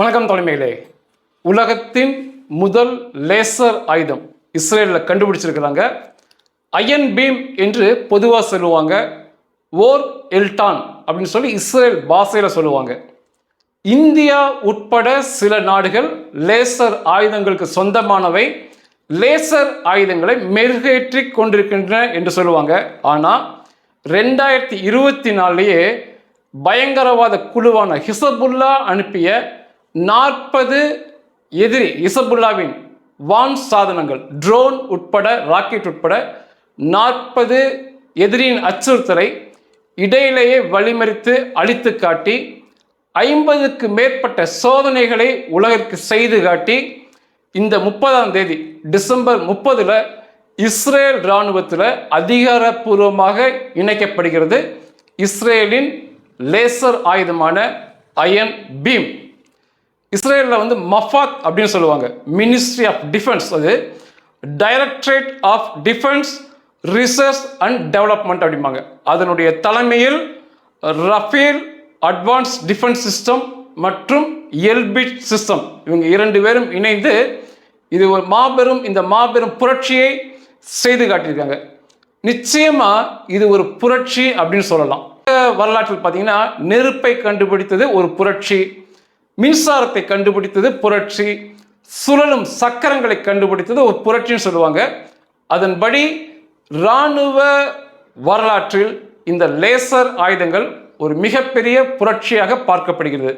வணக்கம் தலைமையிலே. உலகத்தின் முதல் லேசர் ஆயுதம் இஸ்ரேலில் கண்டுபிடிச்சிருக்கிறாங்க. அயன் பீம் என்று பொதுவாக சொல்லுவாங்க. ஓர் எல்டான் அப்படின்னு சொல்லி இஸ்ரேல் பாஷையில் சொல்லுவாங்க. இந்தியா உட்பட சில நாடுகள் லேசர் ஆயுதங்களுக்கு சொந்தமானவை. லேசர் ஆயுதங்களை மெருகேற்றி கொண்டிருக்கின்றன என்று சொல்லுவாங்க. ஆனால் ரெண்டாயிரத்தி இருபத்தி நாலுலேயே பயங்கரவாத குழுவான ஹிசபுல்லா அனுப்பிய நாற்பது எதிரி இசபுல்லாவின் வான் சாதனங்கள் ட்ரோன் உட்பட ராக்கெட் உட்பட நாற்பது எதிரியின் அச்சுறுத்தலை இடையிலேயே வழிமறித்து அழித்து காட்டி ஐம்பதுக்கு மேற்பட்ட சோதனைகளை உலகிற்கு செய்து காட்டி இந்த முப்பதாம் தேதி டிசம்பர் முப்பதில் இஸ்ரேல் இராணுவத்தில் அதிகாரப்பூர்வமாக இணைக்கப்படுகிறது. இஸ்ரேலின் லேசர் ஆயுதமான அயன் பீம். இஸ்ரேலில் வந்து மஃபாத் அப்படின்னு சொல்லுவாங்க. மினிஸ்ட்ரி ஆஃப் டிஃபென்ஸ் அது. Directorate of defence research and development அப்படிம்பாங்க. அதனுடைய தலைமையில் ரஃபேல் அட்வான்ஸ் டிஃபென்ஸ் சிஸ்டம் மற்றும் எல்பிட் சிஸ்டம் இவங்க இரண்டு பேரும் இணைந்து இது ஒரு மாபெரும் இந்த மாபெரும் புரட்சியை செய்து காட்டியிருக்காங்க. நிச்சயமாக இது ஒரு புரட்சி அப்படின்னு சொல்லலாம். வரலாற்றில் பார்த்தீங்கன்னா நெருப்பை கண்டுபிடித்தது ஒரு புரட்சி. மின்சாரத்தை கண்டுபிடித்தது புரட்சி சுழலும் சக்கரங்களை கண்டுபிடித்தது ஒரு புரட்சின்னு சொல்லுவாங்க. அதன்படி இராணுவ வரலாற்றில் இந்த லேசர் ஆயுதங்கள் ஒரு மிகப்பெரிய புரட்சியாக பார்க்கப்படுகிறது.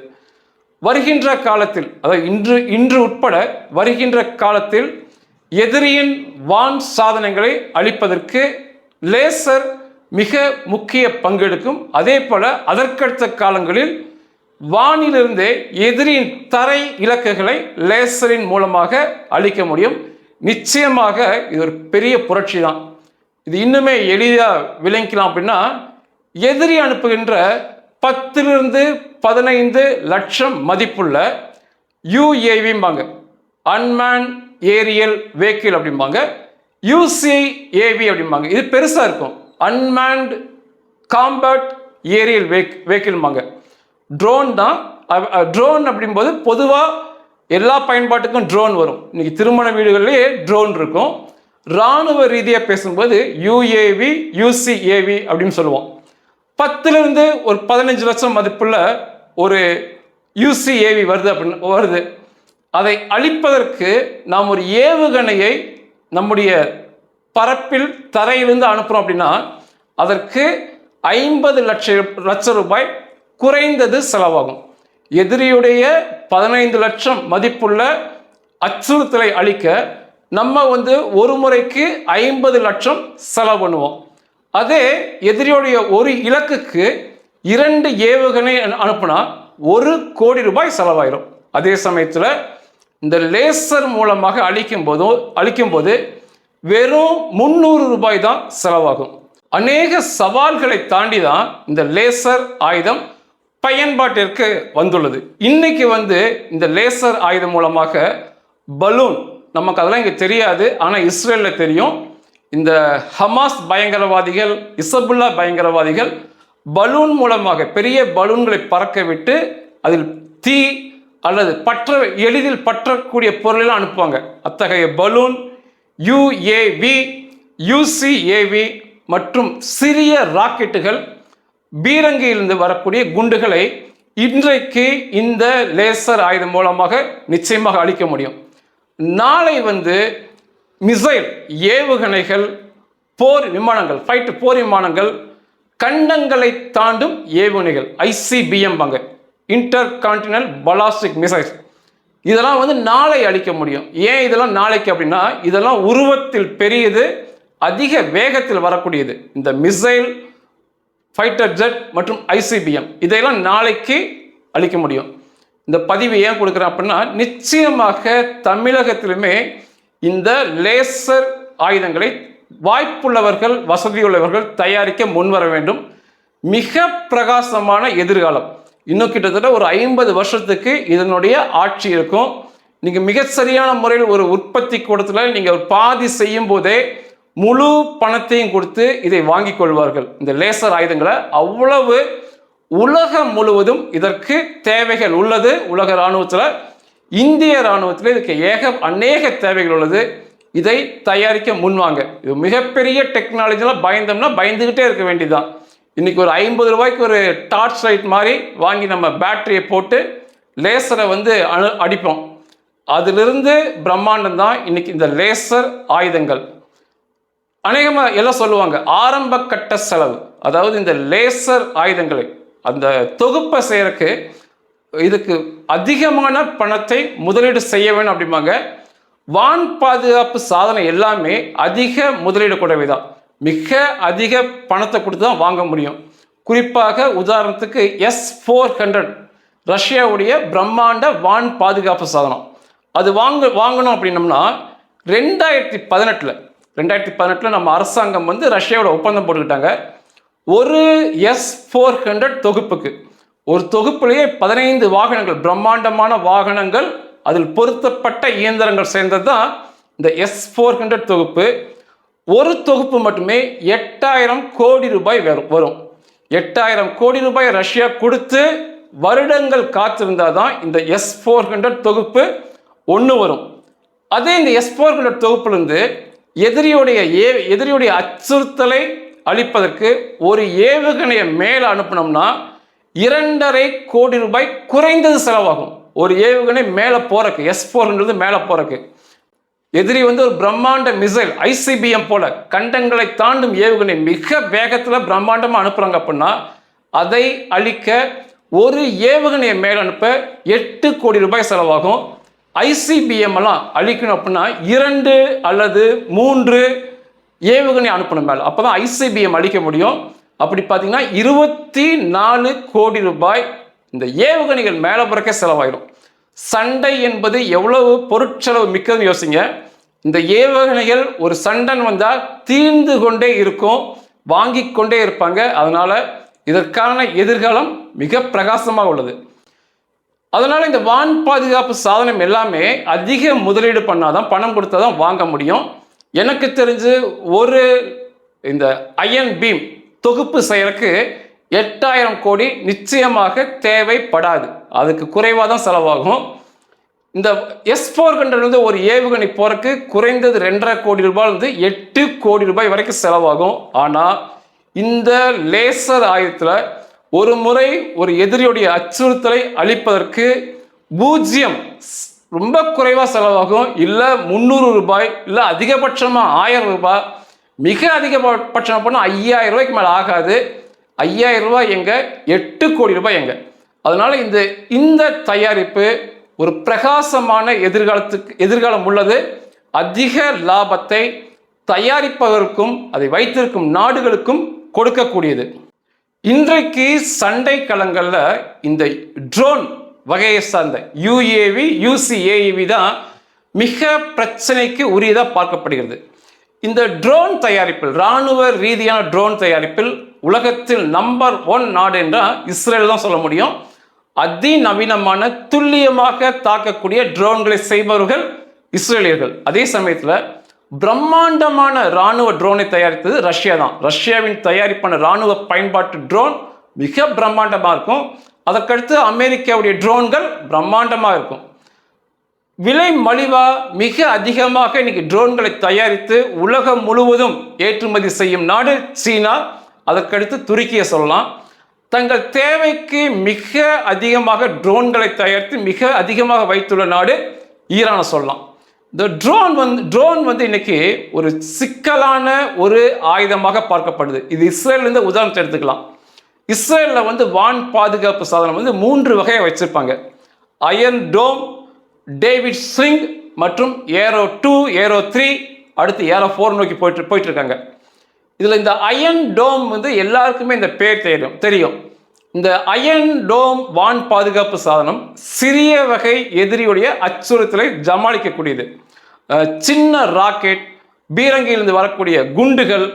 வருகின்ற காலத்தில் அதாவது இன்று இன்று உட்பட வருகின்ற காலத்தில் எதிரியின் வான் சாதனங்களை அழிப்பதற்கு லேசர் மிக முக்கிய பங்கெடுக்கும். அதே போல அதற்கடுத்த காலங்களில் வானிலிருந்தே எதிரியின் தரை இலக்குகளை லேசரின் மூலமாக அழிக்க முடியும். நிச்சயமாக இது ஒரு பெரிய புரட்சி தான். இது இன்னுமே எளிதாக விளங்கிக்கலாம் அப்படின்னா எதிரி அனுப்புகின்ற பத்திலிருந்து பதினைந்து லட்சம் மதிப்புள்ள யூஏவிம்பாங்க. அன்மேன் ஏரியல் வெஹிக்கிள் அப்படிம்பாங்க. யூசிஏவி அப்படிம்பாங்க. இது பெருசாக இருக்கும். அன்மேன்டு காம்பேட் ஏரியல் வெஹிக் வெஹிக்கிள்பாங்க ட்ரோன் தான் ட்ரோன் அப்படிங்கும்போது பொதுவாக எல்லா பயன்பாட்டுக்கும் ட்ரோன் வரும். இன்னைக்கு திருமண வீடுகள்லேயே ட்ரோன் இருக்கும். இராணுவ ரீதியாக பேசும்போது யூஏவி யூசிஏவி அப்படின்னு சொல்லுவோம். பத்துலேருந்து ஒரு பதினஞ்சு லட்சம் மதிப்புள்ள ஒரு யூசிஏவி வருது அப்படின்னு வருது. அதை அழிப்பதற்கு நாம் ஒரு ஏவுகணையை நம்முடைய பரப்பில் தரையிலிருந்து அனுப்புகிறோம் அப்படின்னா அதற்கு ஐம்பது லட்ச லட்சம் ரூபாய் குறைந்தது செலவாகும். எதிரியுடைய பதினைந்து லட்சம் மதிப்புள்ள அச்சுறுத்தலை அளிக்க நம்ம வந்து ஒரு முறைக்கு ஐம்பது லட்சம் செலவு பண்ணுவோம். அதே எதிரியுடைய ஒரு இலக்குக்கு இரண்டு ஏவுகணை அனு- அனுப்புனா ஒரு கோடி ரூபாய் செலவாயிரும். அதே சமயத்தில் இந்த லேசர் மூலமாக அழிக்கும் போதும் அழிக்கும் போது வெறும் முந்நூறு ரூபாய் தான் செலவாகும். அநேக சவால்களை தாண்டி தான் இந்த லேசர் ஆயுதம் பயன்பாட்டிற்கு வந்துள்ளது. இன்னைக்கு வந்து இந்த லேசர் ஆயுதம் மூலமாக பலூன் நமக்கு அதெல்லாம் இங்கே தெரியாது ஆனால் இஸ்ரேலில் தெரியும். இந்த ஹமாஸ் பயங்கரவாதிகள் இசபுல்லா பயங்கரவாதிகள் பலூன் மூலமாக பெரிய பலூன்களை பறக்க விட்டு அதில் தீ அல்லது பற்ற எளிதில் பற்றக்கூடிய பொருளெல்லாம் அனுப்புவாங்க. அத்தகைய பலூன் யுஏவி யுசிஏவி மற்றும் சிறிய ராக்கெட்டுகள் பீரங்கியிலிருந்து வரக்கூடிய குண்டுகளை இன்றைக்கு இந்த லேசர் ஆயுதம் மூலமாக நிச்சயமாக அழிக்க முடியும். நாளை வந்து மிசைல் ஏவுகணைகள் போர் விமானங்கள் ஃபைட்டு போர் விமானங்கள் கண்டங்களை தாண்டும் ஏவுகணைகள் ஐசிபிஎம் பாங்க இன்டர் கான்டினல் பலாஸ்டிக் மிசைல்ஸ் இதெல்லாம் வந்து நாளை அழிக்க முடியும். ஏன் இதெல்லாம் நாளைக்கு அப்படின்னா இதெல்லாம் உருவத்தில் பெரியது அதிக வேகத்தில் வரக்கூடியது. இந்த மிசைல் ஃபைட்டர் ஜெட் மற்றும் ஐசிபிஎம் இதையெல்லாம் நாளைக்கு அளிக்க முடியும். இந்த பதிவு ஏன் கொடுக்குறேன் அப்படின்னா நிச்சயமாக தமிழகத்திலுமே இந்த லேசர் ஆயுதங்களை வாய்ப்புள்ளவர்கள் வசதியுள்ளவர்கள் தயாரிக்க முன்வர வேண்டும். மிக பிரகாசமான எதிர்காலம். இன்னும் கிட்டத்தட்ட ஒரு ஐம்பது வருஷத்துக்கு இதனுடைய ஆட்சி இருக்கும். நீங்கள் மிக சரியான முறையில் ஒரு உற்பத்தி கூடத்தில் நீங்கள் ஒரு பாதி செய்யும் போதே முழு பணத்தையும் கொடுத்து இதை வாங்கிக் கொள்வார்கள். இந்த லேசர் ஆயுதங்களை அவ்வளவு உலகம் முழுவதும் இதற்கு தேவைகள் உள்ளது. உலக இராணுவத்தில் இந்திய இராணுவத்தில் இதுக்கு ஏக அநேக தேவைகள் உள்ளது. இதை தயாரிக்க முன்வாங்க. இது மிகப்பெரிய டெக்னாலஜிலாம் பயந்தோம்னா பயந்துக்கிட்டே இருக்க வேண்டியதுதான். இன்னைக்கு ஒரு ஐம்பது ரூபாய்க்கு ஒரு டார்ச் லைட் மாதிரி வாங்கி நம்ம பேட்டரியை போட்டு லேசரை வந்து அணு அடிப்போம். அதிலிருந்து பிரம்மாண்டம் தான் இன்னைக்கு இந்த லேசர் ஆயுதங்கள். அநேகமாக எல்லாம் சொல்லுவாங்க ஆரம்ப கட்ட செலவு. அதாவது இந்த லேசர் ஆயுதங்களை அந்த தொகுப்பை செய்யறதுக்கு இதுக்கு அதிகமான பணத்தை முதலீடு செய்ய வேணும் அப்படிம்பாங்க. வான் பாதுகாப்பு சாதனை எல்லாமே அதிக முதலீடு கூடவே தான் மிக அதிக பணத்தை கொடுத்து தான் வாங்க முடியும். குறிப்பாக உதாரணத்துக்கு எஸ் ஃபோர் ஹண்ட்ரட் ரஷ்யாவுடைய பிரம்மாண்ட வான் பாதுகாப்பு சாதனம். அது வாங்க வாங்கணும் அப்படின்னம்னா ரெண்டாயிரத்தி பதினெட்டில் ரெண்டாயிரத்தி பதினெட்டில் நம்ம அரசாங்கம் வந்து ரஷ்யாவோட ஒப்பந்தம் போட்டுக்கிட்டாங்க. ஒரு எஸ் ஃபோர் ஹண்ட்ரட் தொகுப்புக்கு. ஒரு தொகுப்புலேயே பதினைந்து வாகனங்கள் பிரம்மாண்டமான வாகனங்கள் அதில் பொருத்தப்பட்ட இயந்திரங்கள் சேர்ந்தது தான் இந்த எஸ் ஃபோர் ஹண்ட்ரட் தொகுப்பு. ஒரு தொகுப்பு மட்டுமே எட்டாயிரம் கோடி ரூபாய் வரும் வரும். எட்டாயிரம் கோடி ரூபாய் ரஷ்யா கொடுத்து வருடங்கள் காத்திருந்தால் தான் இந்த எஸ் ஃபோர் ஹண்ட்ரட் தொகுப்பு ஒன்று வரும். அதே இந்த எஸ் ஃபோர் ஹண்ட்ரட் தொகுப்புலேருந்து எதிரியுடைய ஏ எதிரியுடைய அச்சுறுத்தலை அளிப்பதற்கு ஒரு ஏவுகணையை மேலே அனுப்பினோம்னா இரண்டரை கோடி ரூபாய் குறைந்தது செலவாகும். ஒரு ஏவுகணை மேலே போறக்கு எஸ் ஃபோர்ன்றது மேலே போறக்கு. எதிரி வந்து ஒரு பிரம்மாண்ட மிசைல் ஐசிபிஎம் போல கண்டங்களை தாண்டும் ஏவுகணை மிக வேகத்தில் பிரம்மாண்டமாக அனுப்புகிறாங்க அப்படின்னா அதை அழிக்க ஒரு ஏவுகணையை மேல் அனுப்ப எட்டு கோடி ரூபாய் செலவாகும். ஐசிபிஎம் எல்லாம் அழிக்கணும் அப்படின்னா இரண்டு அல்லது மூன்று ஏவுகணை அனுப்பணும் மேலே. அப்போ தான் ஐசிபிஎம் அழிக்க முடியும். அப்படி பார்த்தீங்கன்னா இருபத்தி நாலு கோடி ரூபாய் இந்த ஏவுகணைகள் மேலே பிறக்க செலவாயிடும். சண்டை என்பது எவ்வளவு பொருட்செலவு மிக்கதுன்னு யோசிங்க. இந்த ஏவுகணைகள் ஒரு சண்டன் வந்தால் தீர்ந்து கொண்டே இருக்கும் வாங்கி கொண்டே இருப்பாங்க. அதனால் இதற்கான எதிர்காலம் மிக பிரகாசமாக உள்ளது. அதனால் இந்த வான் பாதுகாப்பு சாதனம் எல்லாமே அதிக முதலீடு பண்ணாதான் பணம் கொடுத்தா தான் வாங்க முடியும். எனக்கு தெரிஞ்சு ஒரு இந்த அயன் பீம் தொகுப்பு செயலுக்கு எட்டாயிரம் கோடி நிச்சயமாக தேவைப்படாது. அதுக்கு குறைவாக தான் செலவாகும். இந்த எஸ் ஃபோர் ஹண்ட்ரட்லேருந்து ஒரு ஏவுகணை போகிறக்கு குறைந்தது ரெண்டரை கோடி ரூபாயிலிருந்து எட்டு கோடி ரூபாய் வரைக்கும் செலவாகும். ஆனால் இந்த லேசர் ஆயுதத்தில் ஒரு முறை ஒரு எதிரியுடைய அச்சுறுத்தலை அளிப்பதற்கு பூஜ்ஜியம் ரொம்ப குறைவாக செலவாகும். இல்லை முந்நூறு ரூபாய் இல்லை அதிகபட்சமாக ஆயிரம் ரூபாய் மிக அதிகபட்சம் போனால் ஐயாயிரம் ரூபாய்க்கு மேலே ஆகாது. ஐயாயிரம் ரூபாய் எங்க? எட்டு கோடி ரூபாய் எங்க? அதனால இந்த இந்த தயாரிப்பு ஒரு பிரகாசமான எதிர்காலத்துக்கு எதிர்காலம் உள்ளது. அதிக லாபத்தை தயாரிப்பவருக்கும் அதை வைத்திருக்கும் நாடுகளுக்கும் கொடுக்கக்கூடியது. இன்றைக்கு சண்டை களங்களில் இந்த ட்ரோன் வகையை சார்ந்த யூஏவி யூசிஏவி தான் மிக பிரச்சனைக்கு உரியதாக பார்க்கப்படுகிறது. இந்த ட்ரோன் தயாரிப்பில் இராணுவ ரீதியான ட்ரோன் தயாரிப்பில் உலகத்தில் நம்பர் ஒன் நாடு என்றால் இஸ்ரேல் தான் சொல்ல முடியும். அதிநவீனமான துல்லியமாக தாக்கக்கூடிய ட்ரோன்களை செய்பவர்கள் இஸ்ரேலியர்கள். அதே சமயத்தில் பிரம்மாண்டமான இராணுவ ட்ரோனை தயாரித்தது ரஷ்யா தான். ரஷ்யாவின் தயாரிப்பான இராணுவ பயன்பாட்டு ட்ரோன் மிக பிரம்மாண்டமாக இருக்கும். அதற்கடுத்து அமெரிக்காவுடைய ட்ரோன்கள் பிரம்மாண்டமாக இருக்கும். விலை மலிவாக மிக அதிகமாக இன்னைக்கு ட்ரோன்களை தயாரித்து உலகம் முழுவதும் ஏற்றுமதி செய்யும் நாடு சீனா. அதற்கடுத்து துருக்கியை சொல்லலாம். தங்கள் தேவைக்கு மிக அதிகமாக ட்ரோன்களை தயாரித்து மிக அதிகமாக வைத்துள்ள நாடு ஈரானை சொல்லலாம். இந்த ட்ரோன் வந்து ட்ரோன் வந்து இன்னைக்கு ஒரு சிக்கலான ஒரு ஆயுதமாக பார்க்கப்படுது. இது இஸ்ரேல்லேருந்து உதாரணத்தை எடுத்துக்கலாம். இஸ்ரேலில் வந்து வான் பாதுகாப்பு சாதனம் வந்து மூன்று வகையை வச்சுருப்பாங்க. அயன் டோம் டேவிட் ஸ்ரிங் மற்றும் ஏரோ டூ ஏரோ த்ரீ அடுத்து ஏரோ ஃபோர் நோக்கி போயிட்டு போயிட்டு இருக்காங்க. இதில் இந்த அயன் டோம் வந்து எல்லாருக்குமே இந்த பேர் தெரியும் தெரியும். இந்த அயன் டோம் வான் பாதுகாப்பு சாதனம் சிறிய வகை எதிரியுடைய அச்சுறுத்தலை ஜமாளிக்கக்கூடியது சின்ன ராக்கெட் பீரங்கியிலிருந்து வரக்கூடிய குண்டுகள்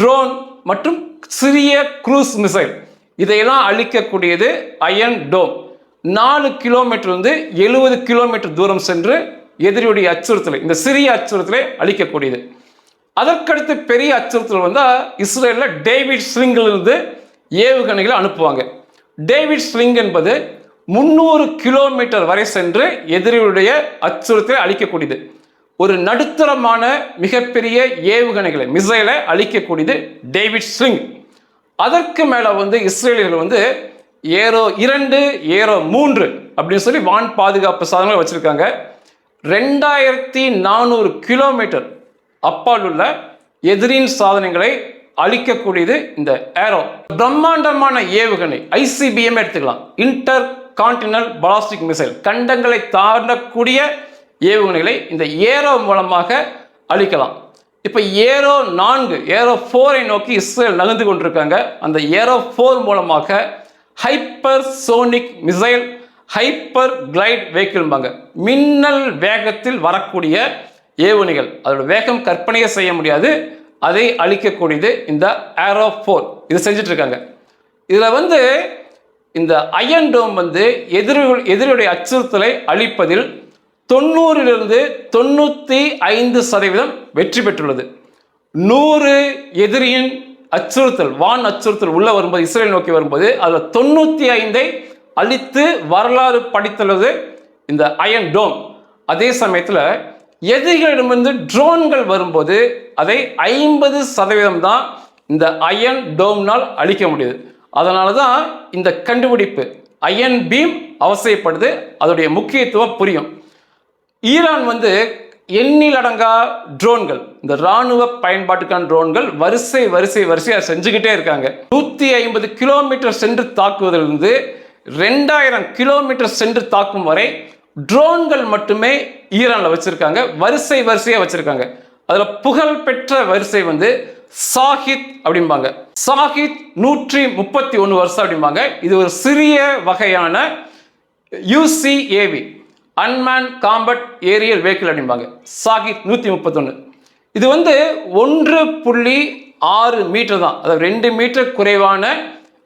ட்ரோன் மற்றும் சிறிய க்ரூஸ் மிசைல். இதையெல்லாம் அழிக்கக்கூடியது அயன் டோம். நாலு கிலோமீட்டர் வந்து எழுபது கிலோமீட்டர் தூரம் சென்று எதிரியுடைய அச்சுறுத்தலை இந்த சிறிய அச்சுறுத்தலை அழிக்கக்கூடியது. அதற்கடுத்து பெரிய அச்சுறுத்தல் வந்தால் இஸ்ரேலில் டேவிட் ஸ்ரிங்கிலிருந்து ஏவுகணைகளை அனுப்புவாங்க. டேவிட் ஸ்லிங் என்பது முந்நூறு கிலோமீட்டர் வரை சென்று எதிரியுடைய அச்சுறுத்தலை அளிக்கக்கூடியது ஒரு நடுத்தரமான மிகப்பெரிய ஏவுகணைகளை மிசைலை அளிக்கக்கூடியது டேவிட் ஸ்லிங் அதற்கு மேலே வந்து இஸ்ரேலியர்கள் வந்து ஏரோ இரண்டு ஏரோ மூன்று அப்படின்னு சொல்லி வான் பாதுகாப்பு சாதனங்கள் வச்சுருக்காங்க. ரெண்டாயிரத்தி நானூறு கிலோமீட்டர் அப்பால் உள்ள எதிரின் சாதனங்களை அழிக்கக்கூடியது இந்த ஏரோ பிரம்மாண்டமான ஏவுகணை ஐசிபிஎம் எடுத்துக்கலாம். இன்டர் கான்டினல் பலாஸ்டிக் மிசைல் கண்டங்களை தாண்டக்கூடிய ஏவுகணைகளை இந்த ஏரோ மூலமாக அழிக்கலாம். இப்போ ஏரோ நான்கு ஏரோ ஃபோரை நோக்கி இஸ்ரேல் நகர்ந்து கொண்டிருக்காங்க. அந்த ஏரோ ஃபோர் மூலமாக hypersonic missile hyper glide வெஹிக்கிள்பாங்க மின்னல் வேகத்தில் வரக்கூடிய ஏவுகணைகள். அதோட வேகம் கற்பனையே செய்ய முடியாது. அதை அழிக்கக்கூடியது இந்த ஏரோ ஃபோர் இது செஞ்சுட்டு இருக்காங்க இதில் வந்து இந்த அயன் டோம் வந்து எதிரி எதிரியுடைய அச்சுறுத்தலை அழிப்பதில் தொண்ணூறிலிருந்து தொண்ணூற்றி ஐந்து சதவீதம் வெற்றி பெற்றுள்ளது. நூறு எதிரியின் அச்சுறுத்தல் வான் அச்சுறுத்தல் உள்ள வரும்போது இஸ்ரேல் நோக்கி வரும்போது அதில் தொண்ணூற்றி ஐந்தை அழித்து வரலாறு படித்துள்ளது இந்த அயன் டோம் அதே சமயத்தில் எதிரிகளிடமிருந்து ட்ரோன்கள் வரும்போது அதை ஐம்பது சதவீதம் தான் இந்த அயன் டோம்னால் அழிக்க முடியுது. அதனால தான் இந்த கண்டுபிடிப்பு அயன் பீம் அவசியப்படுது அதோடைய முக்கியத்துவம் புரியும். ஈரான் வந்து எண்ணிலடங்கா ட்ரோன்கள் இந்த ராணுவ பயன்பாட்டுக்கான ட்ரோன்கள் வரிசை வரிசை வரிசையாக செஞ்சுக்கிட்டே இருக்காங்க. நூற்றி ஐம்பது கிலோமீட்டர் சென்று தாக்குவதிலிருந்து ரெண்டாயிரம் கிலோமீட்டர் சென்று தாக்கும் வரை ட்ரோன்கள் மட்டுமே ஈரானில் வச்சுருக்காங்க. வரிசை வரிசையாக வச்சுருக்காங்க. அதில் புகழ்பெற்ற வரிசை வந்து சாஹித் அப்படிம்பாங்க. சாஹித் நூற்றி முப்பத்தி ஒன்று வருஷம் அப்படிம்பாங்க. இது ஒரு சிறிய வகையான UCAV unmanned combat aerial vehicle அப்படிம்பாங்க. சாஹித் நூற்றி முப்பத்தொன்று இது வந்து ஒன்று புள்ளி ஆறு மீட்டர் தான். அதாவது ரெண்டு மீட்டர் குறைவான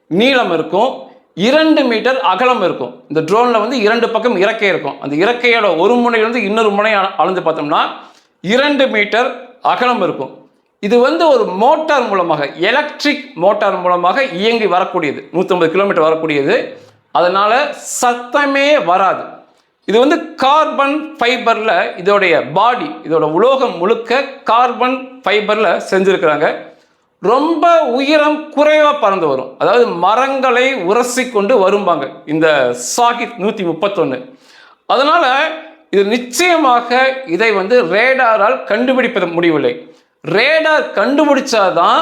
நீளம் இருக்கும். இரண்டு மீட்டர் அகலம் இருக்கும். இந்த ட்ரோனில் வந்து இரண்டு பக்கம் இறக்கை இருக்கும். அந்த இறக்கையோட ஒரு முனையிலிருந்து இன்னொரு முனை அளந்து பார்த்தோம்னா இரண்டு மீட்டர் அகலம் இருக்கும். இது வந்து ஒரு மோட்டார் மூலமாக எலக்ட்ரிக் மோட்டார் மூலமாக இயங்கி வரக்கூடியது. 150 கிலோமீட்டர் வரக்கூடியது. அதனால் சத்தமே வராது. இது வந்து கார்பன் ஃபைபரில் இதோடைய பாடி இதோட உலோகம் முழுக்க கார்பன் ஃபைபரில் செஞ்சுருக்கிறாங்க. ரொம்ப உயரம் குறைவாக பறந்து வரும். அதாவது மரங்களை உரசி கொண்டு வரும்பாங்க. இந்த சாகித் நூற்றி முப்பத்தொன்று அதனால் இது நிச்சயமாக இதை வந்து ரேடாரால் கண்டுபிடிப்பது முடியவில்லை ரேடார் கண்டுபிடிச்சாதான்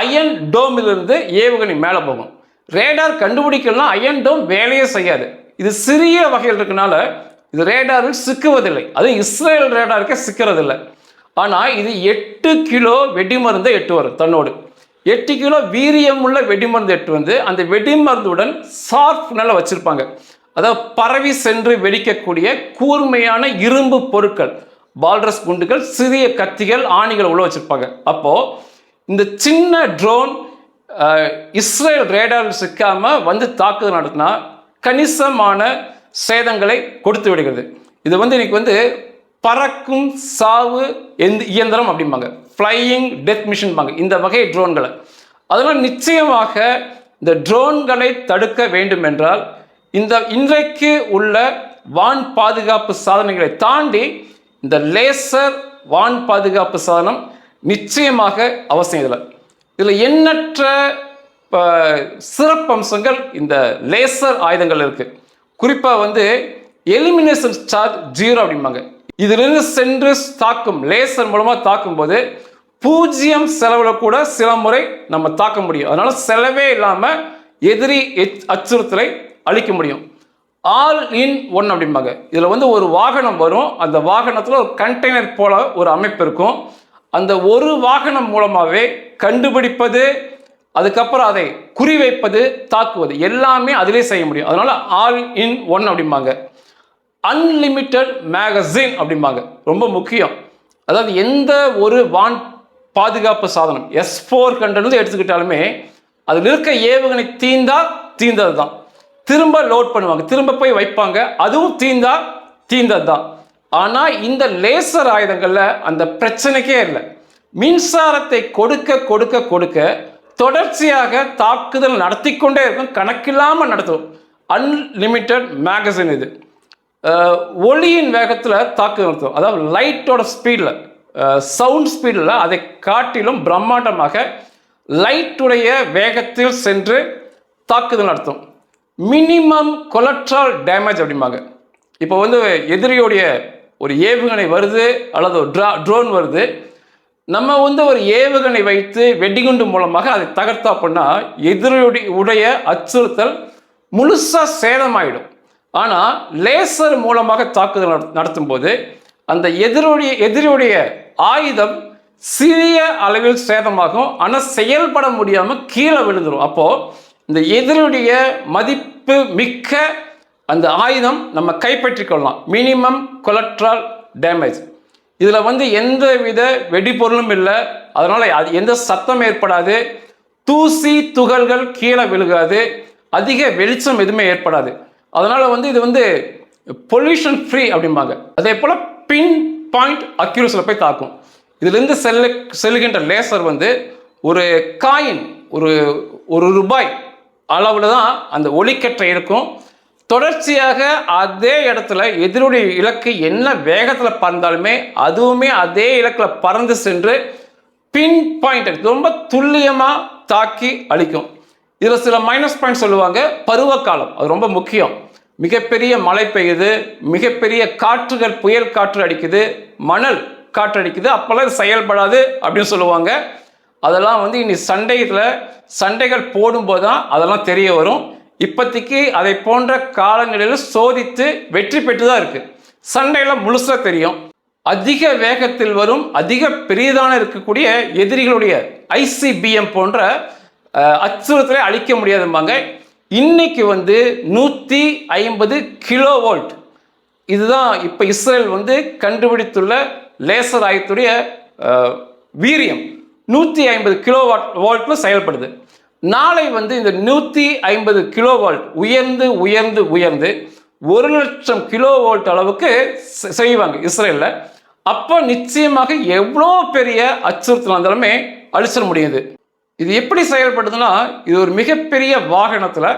அயன் டோமிலிருந்து ஏவுகணை மேலே போகும். ரேடார் கண்டுபிடிக்கலாம் அயன் டோம் வேலையே செய்யாது. இது சிறிய வகையில் இருக்கனால இது ரேடாரில் சிக்குவதில்லை. அது இஸ்ரேல் ரேடாருக்கே சிக்கிறதில்லை. ஆனால் இது எட்டு கிலோ வெடிமருந்தை எட்டு வரும் தன்னோடு. எட்டு கிலோ வீரியம் உள்ள வெடிமருந்து எட்டு வந்து அந்த வெடிமருந்துடன் சார்ப் நல்லா வச்சுருப்பாங்க. அதாவது பரவி சென்று வெடிக்கக்கூடிய கூர்மையான இரும்பு பொருட்கள் பால்ரஸ் குண்டுகள் சிறிய கத்திகள் ஆணிகள் உள்ள வச்சுருப்பாங்க. அப்போது இந்த சின்ன ட்ரோன் இஸ்ரேல் ரேடார் சிக்காமல் வந்து தாக்குதல் நடத்தினா கணிசமான சேதங்களை கொடுத்து விடுகிறது. இது வந்து இன்னைக்கு வந்து பறக்கும் சாவு எந்த இயந்திரம் அப்படிம்பாங்க. ஃப்ளையிங் டெத் மிஷின்பாங்க இந்த வகை ட்ரோன்களை அதனால் நிச்சயமாக இந்த ட்ரோன்களை தடுக்க வேண்டும் என்றால் இந்த இன்றைக்கு உள்ள வான் பாதுகாப்பு சாதனைகளை தாண்டி இந்த லேசர் வான் பாதுகாப்பு சாதனம் நிச்சயமாக அவசியம் இதில். இதில் எண்ணற்ற சிறப்பம்சங்கள் இந்த லேசர் ஆயுதங்கள் இருக்குது குறிப்பாக வந்து எலிமினேஷன் சார்ஜ் ஜீரோ அப்படிம்பாங்க. இதிலிருந்து சென்று தாக்கும் லேசர் மூலமாக தாக்கும்போது பூஜ்ஜியம் செலவில் கூட சில முறை நம்ம தாக்க முடியும். அதனால செலவே இல்லாமல் எதிரி எச்- அச்சுறுத்தலை அழிக்க முடியும். ஆல் இன் ஒன் அப்படிம்பாங்க. இதில் வந்து ஒரு வாகனம் வரும். அந்த வாகனத்தில் ஒரு கண்டெய்னர் போல ஒரு அமைப்பு இருக்கும். அந்த ஒரு வாகனம் மூலமாகவே கண்டுபிடிப்பது அதுக்கப்புறம் அதை குறிவைப்பது தாக்குவது எல்லாமே அதிலே செய்ய முடியும். அதனால ஆல் இன் ஒன் அப்படிம்பாங்க. அன்லிமிட்டெட் மேகசின் அப்படிம்பாங்க. ரொம்ப முக்கியம். அதாவது எந்த ஒரு வான் பாதுகாப்பு சாதனம் எஸ் ஃபோர் கண்டது எடுத்துக்கிட்டாலுமே அதில் இருக்க ஏவுகணை தீந்தா தீந்தது தான் திரும்ப லோட் பண்ணுவாங்க. திரும்ப போய் வைப்பாங்க. அதுவும் தீந்தா தீந்தது தான் ஆனால் இந்த லேசர் ஆயுதங்களில் அந்த பிரச்சனைக்கே இல்லை. மின்சாரத்தை கொடுக்க கொடுக்க கொடுக்க தொடர்ச்சியாக தாக்குதல் நடத்தி கொண்டே இருக்கும். கணக்கில்லாமல் நடத்தும். அன்லிமிட்டெட் மேகசின் இது. ஒளியின் வேகத்தில் தாக்குதல் நிறுத்தும். அதாவது லைட்டோட ஸ்பீடில் சவுண்ட் ஸ்பீடில் அதை காட்டிலும் பிரம்மாண்டமாக லைட்டுடைய வேகத்தில் சென்று தாக்குதல் நடத்தும். மினிமம் கொலட்ரால் டேமேஜ் அப்படிம்பாங்க. இப்போ வந்து எதிரியுடைய ஒரு ஏவுகணை வருது அல்லது ஒரு ட்ரா ட்ரோன் வருது. நம்ம வந்து ஒரு ஏவுகணை வைத்து வெடிகுண்டு மூலமாக அதை தகர்த்தா அப்படின்னா எதிரியுடைய உடைய அச்சுறுத்தல் முழுசாக சேதமாயிடும். ஆனால் லேசர் மூலமாக தாக்குதல் நடத்தும் போது அந்த எதிரொடைய எதிரியுடைய ஆயுதம் சிறிய அளவில் சேதமாகும். ஆனால் செயல்பட முடியாமல் கீழே விழுந்துடும் அப்போது இந்த எதிரியுடைய மதிப்பு மிக்க அந்த ஆயுதம் நம்ம கைப்பற்றி கொள்ளலாம். மினிமம் கொலட்ரால் டேமேஜ் இதில் வந்து எந்த வித வெடிபொருளும் இல்லை. அதனால் அது எந்த சத்தம் ஏற்படாது. தூசி துகள்கள் கீழே விழுகாது. அதிக வெளிச்சம் எதுவுமே ஏற்படாது. அதனால் வந்து இது வந்து பொல்யூஷன் ஃப்ரீ அப்படிம்பாங்க. அதே போல் பின் பாயிண்ட் அக்யூரஸில் போய் தாக்கும். இதுலேருந்து செல்லு செல்லுகின்ற லேசர் வந்து ஒரு காயின் ஒரு ஒரு ரூபாய் அளவில் தான் அந்த ஒளிக்கற்றை இருக்கும். தொடர்ச்சியாக அதே இடத்துல எதிருடைய இலக்கு என்ன வேகத்தில் பறந்தாலுமே அதுவுமே அதே இலக்கில் பறந்து சென்று பின் பாயிண்ட் ரொம்ப துல்லியமாக தாக்கி அழிக்கும். இதில் சில மைனஸ் பாயிண்ட் சொல்லுவாங்க. பருவ காலம் அது ரொம்ப முக்கியம். மிகப்பெரிய மழை பெய்யுது மிகப்பெரிய காற்றுகள் புயல் காற்று அடிக்குது மணல் காற்று அடிக்குது அப்போல்லாம் செயல்படாது அப்படின்னு சொல்லுவாங்க. அதெல்லாம் வந்து இனி சண்டையில் சண்டைகள் போடும்போது தான் அதெல்லாம் தெரிய வரும். இப்போதைக்கு அதை போன்ற காலங்களில் சோதித்து வெற்றி பெற்று தான் இருக்குது சண்டையில் முழுசாக தெரியும். அதிக வேகத்தில் வரும் அதிக பெரியதான இருக்கக்கூடிய எதிரிகளுடைய ஐசிபிஎம் போன்ற அச்சுறுத்தலை அழிக்க முடியாதும்பாங்க. இன்னைக்கு வந்து நூற்றி ஐம்பது கிலோ வோல்ட் இதுதான் இப்போ இஸ்ரேல் வந்து கண்டுபிடித்துள்ள லேசர் ஆயத்துடைய வீரியம். நூற்றி ஐம்பது கிலோ வாட் வோல்ட்டில் செயல்படுது. நாளை வந்து இந்த நூற்றி ஐம்பது கிலோ வோல்ட் உயர்ந்து உயர்ந்து உயர்ந்து ஒரு லட்சம் கிலோ வோல்ட் அளவுக்கு செய்வாங்க இஸ்ரேலில். அப்போ நிச்சயமாக எவ்வளோ பெரிய அச்சுறுத்தல் இருந்தாலுமே அழிச்சிட முடியுது. இது எப்படி செயல்படுதுன்னா இது ஒரு மிகப்பெரிய வாகனத்தில்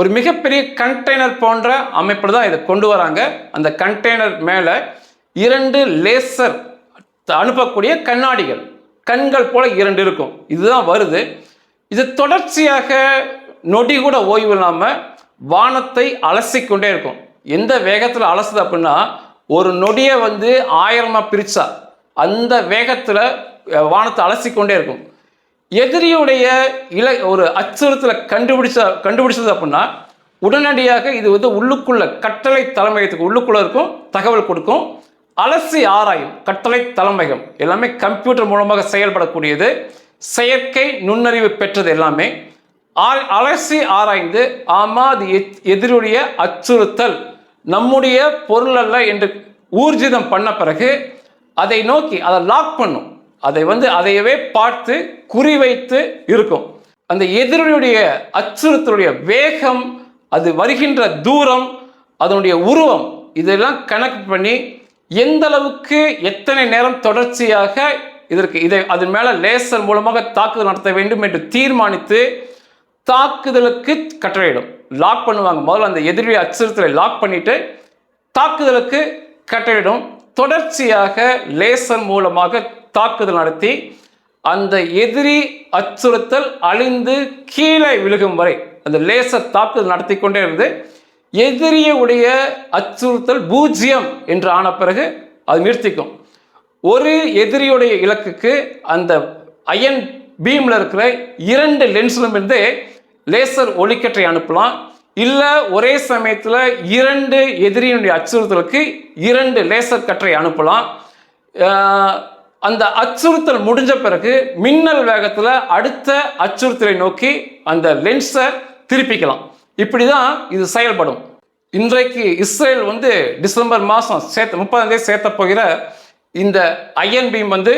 ஒரு மிகப்பெரிய கண்டெய்னர் போன்ற அமைப்பில் தான் இதை கொண்டு வராங்க. அந்த கண்டெய்னர் மேலே இரண்டு லேசர் அனுப்பக்கூடிய கண்ணாடிகள் கண்கள் போல இரண்டு இருக்கும். இதுதான் வருது. இது தொடர்ச்சியாக நொடி கூட ஓய்வு இல்லாமல் வானத்தை அலசிக்கொண்டே இருக்கும். எந்த வேகத்தில் அலசுது அப்படின்னா ஒரு நொடியை வந்து ஆயிரமாக பிரித்தா அந்த வேகத்தில் வானத்தை அலசிக்கொண்டே இருக்கும். எதிரியுடைய இலை ஒரு அச்சுறுத்தலை கண்டுபிடிச்ச கண்டுபிடிச்சது அப்படின்னா உடனடியாக இது வந்து உள்ளுக்குள்ள கட்டளை தலைமையகத்துக்கு உள்ளுக்குள்ள இருக்கும் தகவல் கொடுக்கும். அலசி ஆராயும் கட்டளை தலைமையகம். எல்லாமே கம்ப்யூட்டர் மூலமாக செயல்படக்கூடியது. செயற்கை நுண்ணறிவு பெற்றது எல்லாமே. அலசி ஆராய்ந்து ஆமா அது எதிரியுடைய அச்சுறுத்தல் நம்முடைய பொருள் அல்ல என்று ஊர்ஜிதம் பண்ண பிறகு அதை நோக்கி அதை லாக் பண்ணும். அதை வந்து அதையவே பார்த்து குறிவைத்து இருக்கும். அந்த எதிரியுடைய அச்சுறுத்தலுடைய வேகம் அது வருகின்ற தூரம் அதனுடைய உருவம் இதெல்லாம் கணக்கு பண்ணி எந்த அளவுக்கு எத்தனை நேரம் தொடர்ச்சியாக இதற்கு இதை அதன் மேல லேசர் மூலமாக தாக்குதல் நடத்த வேண்டும் என்று தீர்மானித்து தாக்குதலுக்கு கட்டளையிடும். லாக் பண்ணுவாங்க. முதல்ல அந்த எதிரி அச்சுறுத்தலை லாக் பண்ணிட்டு தாக்குதலுக்கு கட்டளையிடும். தொடர்ச்சியாக லேசர் மூலமாக தாக்குதல் நடத்தி அந்த எதிரி அச்சுறுத்தல் அழிந்து கீழே விழுகும் வரை அந்த லேசர் தாக்குதல் நடத்தி கொண்டே இருந்து எதிரியுடைய அச்சுறுத்தல் பூஜ்ஜியம் என்று ஆன பிறகு அது நிறுத்திக்கும். ஒரு எதிரியுடைய இலக்குக்கு அந்த அயன் பீம்ல இருக்கிற இரண்டு லென்ஸிலும் இருந்து லேசர் ஒளிக்கற்றை அனுப்பலாம். இல்லை ஒரே சமயத்தில் இரண்டு எதிரியினுடைய அச்சுறுத்தலுக்கு இரண்டு லேசர் கற்றை அனுப்பலாம். அந்த அச்சுறுத்தல் முடிஞ்ச பிறகு மின்னல் வேகத்தில் அடுத்த அச்சுறுத்தலை நோக்கி அந்த லென்ஸை திருப்பிக்கலாம். இப்படி தான் இது செயல்படும். இன்றைக்கு இஸ்ரேல் வந்து டிசம்பர் மாதம் சேர்த்த முப்பதாம் தேதி சேர்த்த போகிற இந்த அயன் பீம் வந்து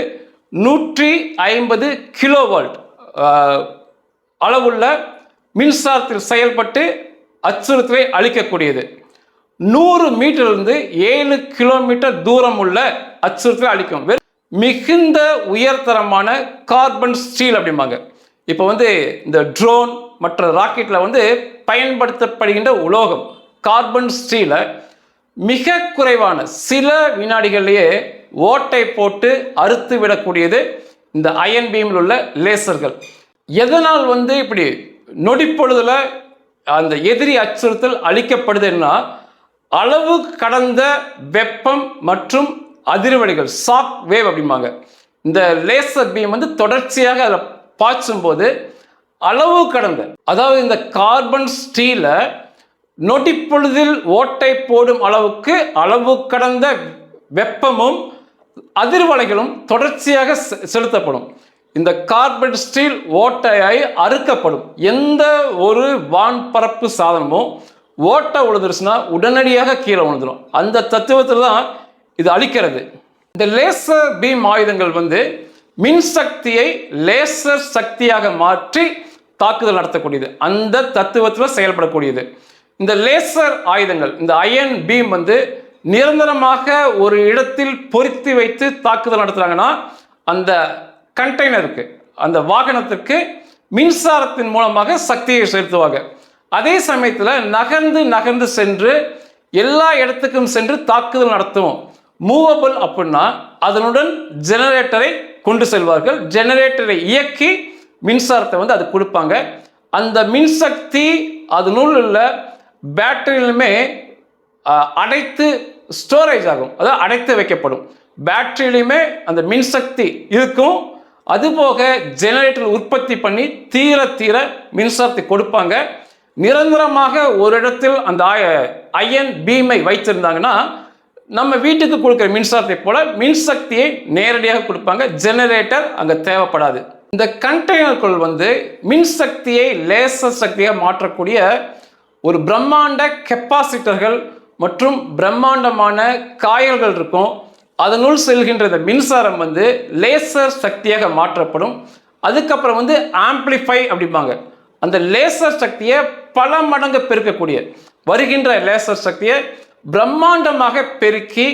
நூற்றி ஐம்பது கிலோ வேர்ல்ட் அளவுள்ள மின்சாரத்தில் செயல்பட்டு அச்சுறுத்தலை அளிக்கக்கூடியது. நூறு மீட்டர்லேருந்து ஏழு கிலோமீட்டர் தூரம் உள்ள அச்சுறுத்தலை அளிக்கும். வெறும் மிகுந்த உயர்தரமான கார்பன் ஸ்டீல் அப்படிம்பாங்க. இப்போ வந்து இந்த ட்ரோன் மற்ற ராக்கெட்டில் வந்து பயன்படுத்தப்படுகின்ற உலோகம் கார்பன் ஸ்டீலை மிக குறைவான சில வினாடிகள்லேயே ஓட்டை போட்டு அறுத்து விடக்கூடியது இந்த அயன் பீமில் உள்ள லேசர்கள். எதனால் வந்து இப்படி நொடிப்பொழுதில் அந்த எதிரி அச்சுறுத்தல் அளிக்கப்படுதுன்னா அளவு கடந்த வெப்பம் மற்றும் அதிர்வலைகள் சாக் வேவ் அப்படிம்பாங்க. இந்த லேசர் பீம் வந்து தொடர்ச்சியாக அதில் பாய்ச்சும் போது அளவு கடந்த அதாவது இந்த கார்பன் ஸ்டீலை நொடிப்பொழுதில் ஓட்டை போடும் அளவுக்கு அளவு கடந்த வெப்பமும் அதிர்வலைகளும் தொடர்ச்சியாக செ- செலுத்தப்படும். இந்த கார்பன் ஸ்டீல் ஓட்டையாய் அறுக்கப்படும். எந்த ஒரு வான்பரப்பு சாதனமும் ஓட்டை உழுதுருச்சுன்னா உடனடியாக கீழே உழுந்துடும் அந்த தத்துவத்தில் தான் இது அழிக்கிறது. இந்த லேசர் பீம் ஆயுதங்கள் வந்து மின்சக்தியை லேசர் சக்தியாக மாற்றி தாக்குதல் நடத்தக்கூடியது. அந்த தத்துவத்தில் செயல்படக்கூடியது. இந்த லேசர் ஆயுதங்கள் இந்த அயன் பீம் வந்து நிரந்தரமாக ஒரு இடத்தில் பொருத்தி வைத்து தாக்குதல் நடத்துகிறாங்கன்னா அந்த கண்டெய்னருக்கு அந்த வாகனத்துக்கு மின்சாரத்தின் மூலமாக சக்தியை செலுத்துவாங்க. அதே சமயத்தில் நகர்ந்து நகர்ந்து சென்று எல்லா இடத்துக்கும் சென்று தாக்குதல் நடத்தும். மூவபிள் அப்படின்னா அதனுடன் ஜெனரேட்டரை கொண்டு செல்வார்கள். ஜெனரேட்டரை இயக்கி மின்சாரத்தை வந்து அது கொடுப்பாங்க. அந்த மின்சக்தி அதனுள் உள்ள பேட்டரியிலுமே அடைத்து ஸ்டோரேஜ் ஆகும். அதாவது அடைத்து வைக்கப்படும். பேட்டரியிலுமே அந்த மின்சக்தி இருக்கும். அதுபோக ஜெனரேட்டர் உற்பத்தி பண்ணி தீர தீர மின்சாரத்தை கொடுப்பாங்க. நிரந்தரமாக ஒரு இடத்தில் அந்த அயன் பீமை வைத்திருந்தாங்கன்னா நம்ம வீட்டுக்கு கொடுக்குற மின்சாரத்தை போல மின்சக்தியை நேரடியாக கொடுப்பாங்க. ஜெனரேட்டர் அங்கே தேவைப்படாது. இந்த கண்டெய்னருக்குள் வந்து மின்சக்தியை லேசர் சக்தியாக மாற்றக்கூடிய ஒரு பிரம்மாண்ட கெப்பாசிட்டர்கள் மற்றும் பிரம்மாண்டமான காயல்கள் இருக்கும். அதனுள் செல்கின்ற இந்த மின்சாரம் வந்து லேசர் சக்தியாக மாற்றப்படும். அதுக்கப்புறம் வந்து ஆம்ப்ளிஃபை அப்படிம்பாங்க. அந்த லேசர் சக்தியை பல மடங்கு பெருக்கக்கூடிய வருகின்ற லேசர் சக்தியை பிரம்மாண்டமாக பெருக்கி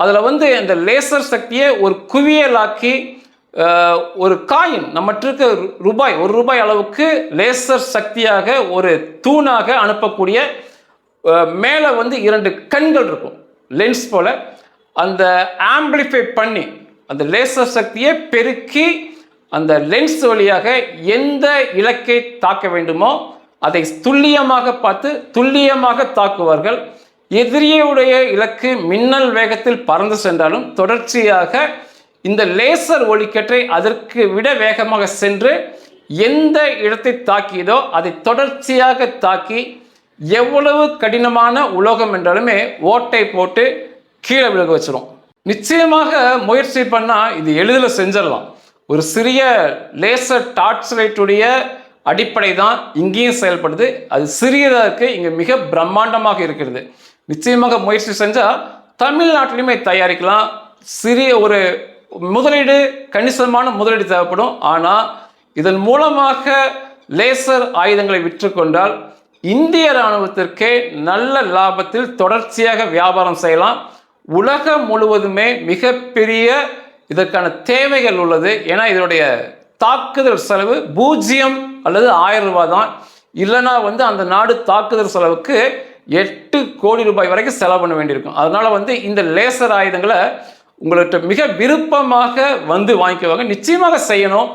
அதில் வந்து அந்த லேசர் சக்தியை ஒரு குவியலாக்கி ஒரு காயின் நம்மட்டிருக்க ரூபாய் ஒரு ரூபாய் அளவுக்கு லேசர் சக்தியாக ஒரு தூணாக அனுப்பக்கூடிய மேலே வந்து இரண்டு கண்கள் இருக்கும் லென்ஸ் போல். அந்த ஆம்பிளிஃபை பண்ணி அந்த லேசர் சக்தியை பெருக்கி அந்த லென்ஸ் வழியாக எந்த இலக்கை தாக்க வேண்டுமோ அதை துல்லியமாக பார்த்து துல்லியமாக தாக்குவார்கள். எதிரியுடைய இலக்கு மின்னல் வேகத்தில் பறந்து சென்றாலும் தொடர்ச்சியாக இந்த லேசர் ஒளிக்கற்றை அதற்கு விட வேகமாக சென்று எந்த இடத்தை தாக்கியதோ அதை தொடர்ச்சியாக தாக்கி எவ்வளவு கடினமான உலோகம் என்றாலுமே ஓட்டை போட்டு கீழே விழுக வச்சிடும் நிச்சயமாக முயற்சி பண்ணால் இது எளிதில் செஞ்சிடலாம். ஒரு சிறிய லேசர் டார்ச் லைட்டுடைய அடிப்படை தான் இங்கேயும் செயல்படுது. அது சிறியதாக இருக்குது இங்கே மிக பிரம்மாண்டமாக இருக்கிறது. நிச்சயமாக முயற்சி செஞ்சால் தமிழ்நாட்டிலுமே தயாரிக்கலாம். சிறிய ஒரு முதலீடு கணிசமான முதலீடு தேவைப்படும். ஆனால் இதன் மூலமாக லேசர் ஆயுதங்களை விற்றுக்கொண்டால் இந்திய இராணுவத்திற்கே நல்ல லாபத்தில் தொடர்ச்சியாக வியாபாரம் செய்யலாம். உலகம் முழுவதுமே மிகப்பெரிய இதற்கான தேவைகள் உள்ளது. ஏன்னா இதனுடைய தாக்குதல் செலவு பூஜ்ஜியம் அல்லது ஆயிரம் ரூபாய் தான். இல்லைனா வந்து அந்த நாடு தாக்குதல் செலவுக்கு எட்டு கோடி ரூபாய் வரைக்கும் செலவு பண்ண வேண்டியிருக்கும். அதனால வந்து இந்த லேசர் ஆயுதங்களை உங்கள்கிட்ட மிக விருப்பமாக வந்து வாங்கிக்குவாங்க. நிச்சயமாக செய்யணும்.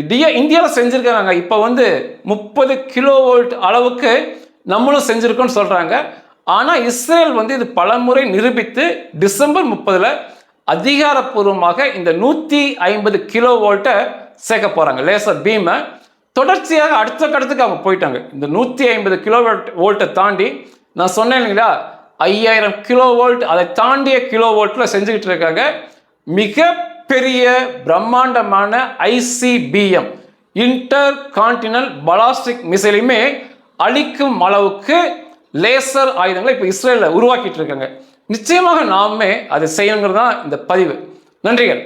இந்தியா இந்தியாவில் செஞ்சுருக்காங்க இப்போ வந்து முப்பது கிலோ வோல்ட் அளவுக்கு நம்மளும் செஞ்சுருக்கோம்னு சொல்கிறாங்க ஆனால் இஸ்ரேல் வந்து இது பலமுறை நிரூபித்து டிசம்பர் முப்பதில் அதிகாரப்பூர்வமாக இந்த நூற்றி ஐம்பது கிலோ வோல்ட்டை சேர்க்க போகிறாங்க லேசர் பீமை. தொடர்ச்சியாக அடுத்த கட்டத்துக்கு அவங்க போயிட்டாங்க. இந்த நூற்றி ஐம்பது கிலோ வோல்ட் வோல்ட்டை தாண்டி நான் சொன்னேன் இல்லைங்களா? ஐயாயிரம் கிலோ வோல்ட் அதை தாண்டிய கிலோ வோல்ட்டில் செஞ்சுக்கிட்டு இருக்காங்க. மிக பெரிய பிரம்மாண்டமான ஐசிபிஎம் இன்டர் கான்டினல் பலாஸ்டிக் மிசைலையுமே அழிக்கும் அளவுக்கு லேசர் ஆயுதங்களை இப்போ இஸ்ரேலில் உருவாக்கிட்டு இருக்காங்க. நிச்சயமாக நாமே அதை செய்யணுங்கிறது தான் இந்த பதிவு. நன்றிகள்.